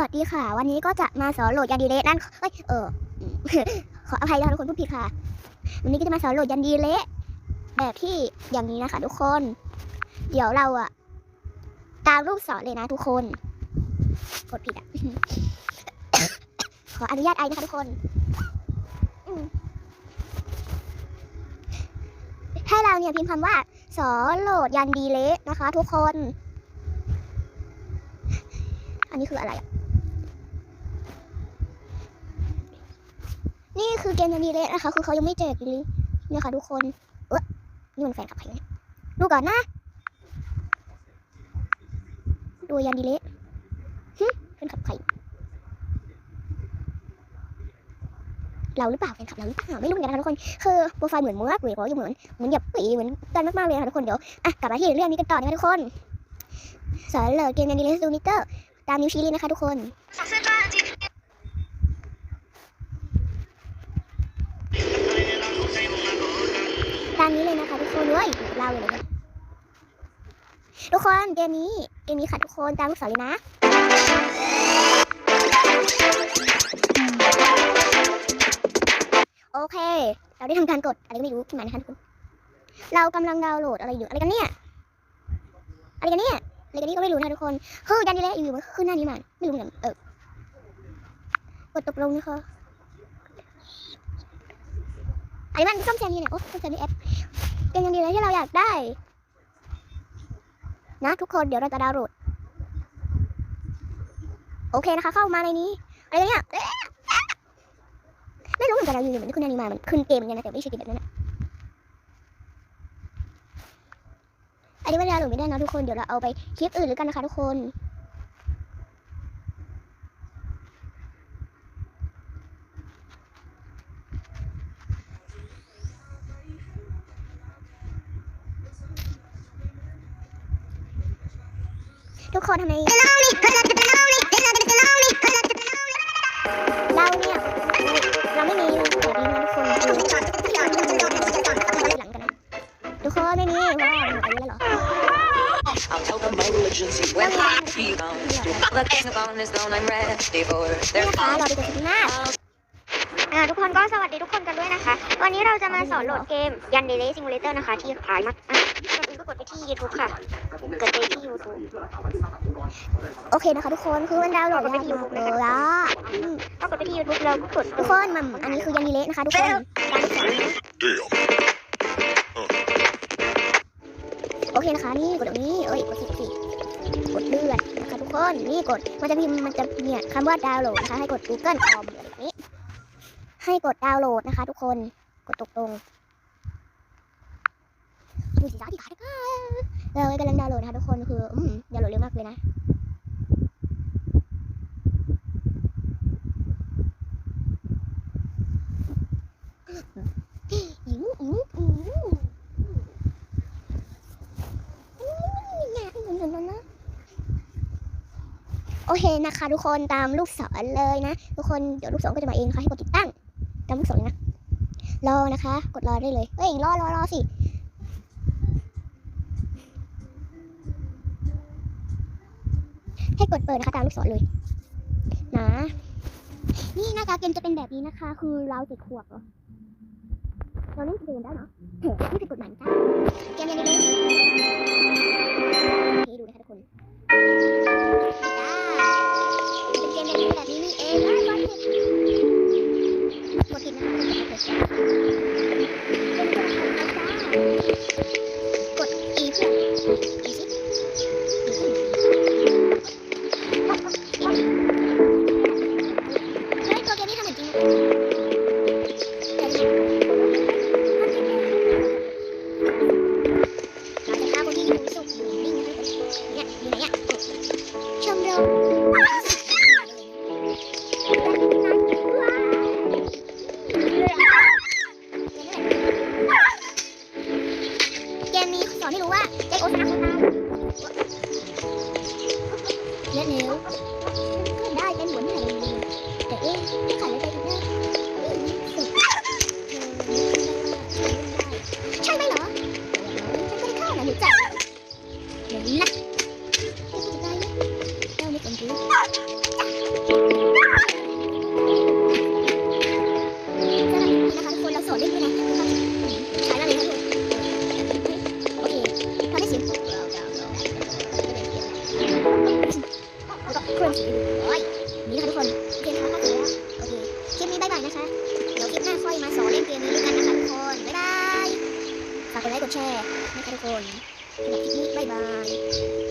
วัสดีค่ะ วันนี้ก็จะมาสอนโหลดยันดีเลสนั่นเอ้ยเออ ขออภัยนะคะทุกคนพูดผิดค่ะ วันนี้ก็จะมาสอนโหลดยันดีเลสแบบที่อย่างนี้นะคะ ทุกคน เดี๋ยวเราอะตามรูปสอนเลยนะทุกคน กดผิดอะขออนุญาตไอนะคะทุกคน ให้เราเนี่ยพิมพ์คำว่าสอนโหลดยันดีเลสนะคะ ทุกคน อันนี้คืออะไรอะ คือเกมยันดีเลสนะคะ คือเขายังไม่แจกเลยเนี่ยค่ะทุกคน เออนี่มันแฟนกับใครเนี่ยดูก่อนนะ ดูยันดีเลสฮึแฟนกับใครเราหรือเปล่าแฟนคลับเราหรือเปล่าไม่รู้เหมือนกันนะคะทุกคนคือโปรไฟล์เหมือนมากเลยเพราะอยู่เหมือนเหมือนหยับปีเหมือนกันมากๆเลยนะคะทุกคนเดี๋ยวอะกลับมาที่เรื่องนี้กันต่อนะคะทุกคนสอนเลยเกมยันดีเลสดูมิเตอร์ตามนิ้วชี้เลยนะคะทุกคน เลยเว้ยเราเลยนะทุกคนเกมนี้เกมนี้ค่ะทุกคนตามลูกศรเลยนะโอเค เราได้ทำการกดอะไรก็ไม่รู้ขึ้นมานะคะทุกคนเรากำลังดาวน์โหลดอะไรอยู่อะไรกันเนี่ยอะไรกันเนี่ยอะไรกันนี่ก็ไม่รู้นะทุกคนคือยันดีเลยอยู่ๆมันขึ้นหน้านี้มาไม่รู้เหมือนกันเออกดตกลงนะคะอันนี้มันซ่อมแซมยังไงโอ้ซ่อมแซมในแอป เป็นอย่างดีเลยที่เราอยากได้ นะทุกคนเดี๋ยวเราจะดาวน์โหลด โอเคนะคะ เข้ามาในนี้ อะไรเนี่ยไม่รู้เหมือนกันเราอยู่ๆมันขึ้นอนนี้มามันขึ้นเกมเหมือนกันนะแต่ไม่ใช่เกมแบบนั้นนะอันนี้ไม่ได้ดาวโหลดไม่ได้นะทุกคนเดี๋ยวเราเอาไปคลิปอื่นหรือกันนะคะทุกคน ทุกคนทำไมเราเนี่ยเราไม่มีแบบนี้นะทุกคนหลังกันนะทุกคนไม่มีเพราะว่าหนูอายุแล้วเหรอ I'll tell them my emergency when I be gone. The king of on is gone, I'm ready for นี่ their นะคะ call. เราไปเจอกันที่หน้าอ่าทุกคนก็สวัสดีทุกคนกันด้วยนะคะ วันนี้เราจะมาสอนโหลดเกมยันเดเลซิมูเลเตอร์นะคะ ที่ขายมาก ก่อนอื่นก็กดไปที่ YouTube ค่ะ กดไปที่ YouTube โอเคนะคะทุกคน คือมันดาวน์โหลดยากมากเลยอะอืมก็กดไปที่ YouTube แล้วก็กดทุกคนมัมอันนี้คือยันเดเลนะคะทุกคนการสอนนะ Damn. โอเคนะคะนี่กดตรงนี้ เอ้ยกดสิกดสิกดเลื่อนนะคะทุกคน นี่กด มันจะพิมพ์ มันจะเนี่ยคำว่าดาวน์โหลดนะคะ ให้กด Google Chrome อะไรแบบนี้ ให้กดดาวน์โหลดนะคะ ทุกคน กดตกลง ดูสิจ้าที่ขาดก็เรากำลังดาวน์โหลดนะคะทุกคนคืออืมดาวน์โหลดเร็วมากเลยนะอิ๋วอิ๋วอิ๋วโอเคนะคะทุกคนตามลูกศรเลยนะ ทุกคนเดี๋ยวลูกศรก็จะมาเองนะคะให้กดติดตั้งตามลูกศรเลยนะรอนะคะ กดรอได้เลยเฮ้ยรอรอรอสิ ดเปิดนะคะตามลูกศรเลยนะนี่หน้าตาเกมจะเป็นแบบนี้นะคะ คือเราเจ็ดขวบเหรอเราเล่นเกมได้เนาะเฮ้ยนี่เป็นกฎหมายจ้าเกมยังไงเลยนี่ดูนะคะทุกคนเป็นเกมแบบนี้แบบนี้นี่เองอ้าววันผิดกดผิดนะคะกดผิดเป็นตัวละครเขาจ้า ร์นะคะทุกคนสวับนี้บ๊ายบาย